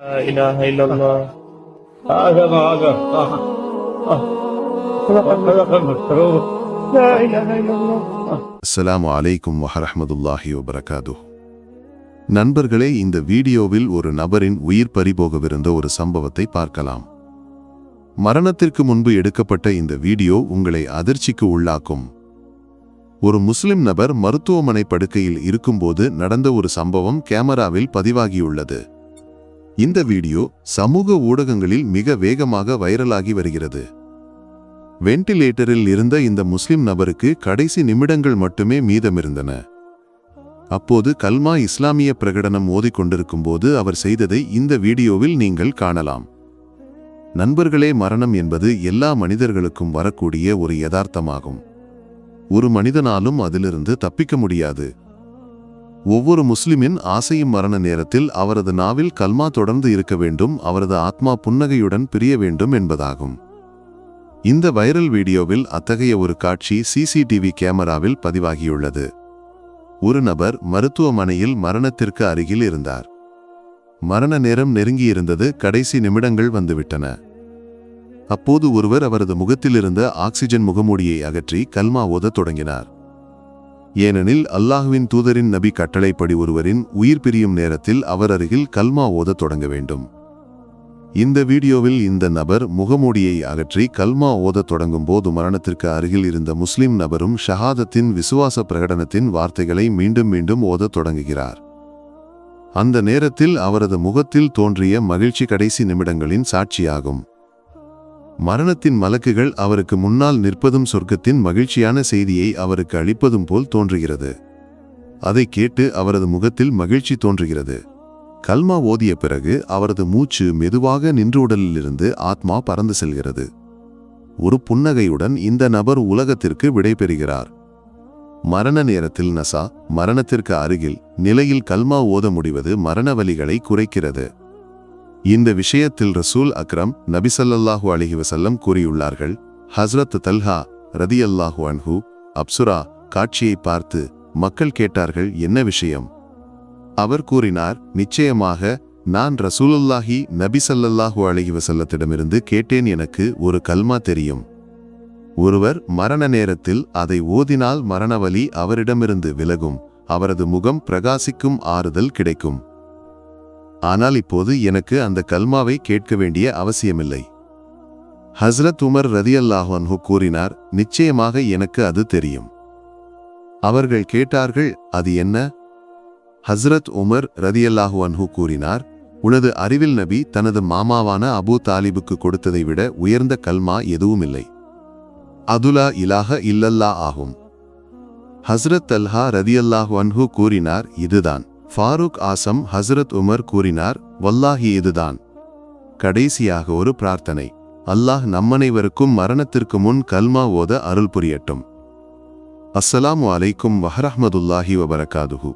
لا إله إلا الله هذا ما هذا آه. آه. خلق المسرور لا إله إلا الله அஸ்ஸலாமு அலைக்கும் வஹரஹ்மதுல்லாஹி வபரகாது நண்பர்களே இந்த வீடியோவில் ஒரு நபரின் உயிர் பறிபோகவிருந்த ஒரு சம்பவத்தை பார்க்கலாம் மரணத்திற்கு முன்பு எடுக்கப்பட்ட இந்த வீடியோ உங்களை அதிர்ச்சிக்கு உள்ளாக்கும் ஒரு முஸ்லிம் நபர் மருத்துவமனை படுக்கையில் இருக்கும்போது நடந்த ஒரு சம்பவம் கேமராவில் பதிவாகியுள்ளது இந்த வீடியோ சமூக ஊடகங்களில் மிக வேகமாக வைரலாகி வருகிறது. வென்டிலேட்டரில் இருந்த இந்த முஸ்லிம் நபருக்கு கடைசி நிமிடங்கள் மட்டுமே மீதமிருந்தன. அப்போது கல்மா இஸ்லாமிய பிரகடனம் ஓதிக்கொண்டிருக்கும் போது அவர் செய்ததை இந்த வீடியோவில் நீங்கள் காணலாம். நண்பர்களே மரணம் என்பது எல்லா மனிதர்களுக்கும் வரக்கூடிய ஒரு யதார்த்தமாகும். ஒரு மனிதனாலும் அதிலிருந்து தப்பிக்க முடியாது. ஒவ்வொரு முஸ்லிமின் ஆசையும் மரண நேரத்தில் அவரது நாவில் கல்மா தொடர்ந்து இருக்க வேண்டும் அவரது ஆத்மா புன்னகையுடன் பிரிய வேண்டும் என்பதாகும். இந்த வைரல் வீடியோவில் அத்தகைய ஒரு காட்சி சிசிடிவி கேமராவில் பதிவாகியுள்ளது. ஒரு நபர் மருத்துவமனையில் மரணத்திற்கு அருகில் இருந்தார். மரண நேரம் நெருங்கியிருந்தது கடைசி நிமிடங்கள் வந்துவிட்டன. அப்போது ஒருவர் அவரது முகத்திலிருந்த ஆக்சிஜன் முகமூடியை அகற்றி கல்மா ஓதத் தொடங்கினார். ஏனெனில் அல்லாஹுவின் தூதரின் நபி கட்டளைப்படி ஒருவரின் உயிர் பிரியும் நேரத்தில் அவர் அருகில் கல்மா ஓதத் தொடங்க வேண்டும். இந்த வீடியோவில் இந்த நபர் முகமூடியை அகற்றி கல்மா ஓதத் தொடங்கும் போது மரணத்திற்கு அருகில் இருந்த முஸ்லிம் நபரும் ஷஹாதத்தின் விசுவாச பிரகடனத்தின் வார்த்தைகளை மீண்டும் மீண்டும் ஓதத் தொடங்குகிறார். அந்த நேரத்தில் அவரது முகத்தில் தோன்றிய மகிழ்ச்சி கடைசி நிமிடங்களின் சாட்சியாகும். மரணத்தின் மலக்குகள் அவருக்கு முன்னால் நிற்பதும் சொர்க்கத்தின் மகிழ்ச்சியான செய்தியை அவருக்கு அளிப்பதும் போல் தோன்றுகிறது. அதை கேட்டு அவரது முகத்தில் மகிழ்ச்சி தோன்றுகிறது. கல்மா ஓதிய பிறகு அவரது மூச்சு மெதுவாக நின்று உடலிலிருந்து ஆத்மா பறந்து செல்கிறது. ஒரு புன்னகையுடன் இந்த நபர் உலகத்திற்கு விடைபெறுகிறார் மரண நேரத்தில் நசா மரணத்திற்கு அருகில் நிலையில் கல்மா ஓத முடிவது மரண வலிகளை குறைக்கிறது. இந்த விஷயத்தில் ரசூல் அக்ரம் நபிசல்லாஹு அலிஹி வசல்லம் கூறியுள்ளார்கள் ஹஸ்ரத் தல்ஹா ரதியல்லாஹு அன்ஹு அப்சுரா காட்சியை பார்த்து மக்கள் கேட்டார்கள் என்ன விஷயம்? அவர் கூறினார் நிச்சயமாக நான் ரசூலுல்லாஹி நபிசல்லாஹு ஸல்லல்லாஹு வசல்லத்திடமிருந்து கேட்டேன் எனக்கு ஒரு கல்மா தெரியும். ஒருவர் மரண நேரத்தில் அதை ஓதினால் மரணவலி அவரிடமிருந்து விலகும் அவரது முகம் பிரகாசிக்கும் ஆறுதல் கிடைக்கும். ஆனால் இப்போது எனக்கு அந்த கல்மாவை கேட்க வேண்டிய அவசியமில்லை. ஹஸ்ரத் உமர் ரதியல்லாஹு அன்ஹு கூறினார் நிச்சயமாக எனக்கு அது தெரியும். அவர்கள் கேட்டார்கள் அது என்ன? ஹஸ்ரத் உமர் ரதியல்லாஹு அன்ஹு கூறினார் உனது அறிவில் நபி தனது மாமாவான அபூ தாலிபுக்கு கொடுத்ததை விட உயர்ந்த கல்மா எதுவுமில்லை. அதுலா இலாக இல்லல்லா ஆகும். ஹஸ்ரத் அல்ஹா ரதியல்லாஹு அன்ஹு கூறினார் இதுதான். ஃபாரூக் ஆசம் ஹஸ்ரத் உமர் கூறினார் வல்லாஹி இதுதான். கடைசியாக ஒரு பிரார்த்தனை. அல்லாஹ் நம்மனைவருக்கும் மரணத்திற்கு முன் கல்மா ஓத அருள் புரியட்டும். அஸ்ஸலாமு அலைக்கும் வஹரஹமதுல்லாஹி வபரகாதுஹூ.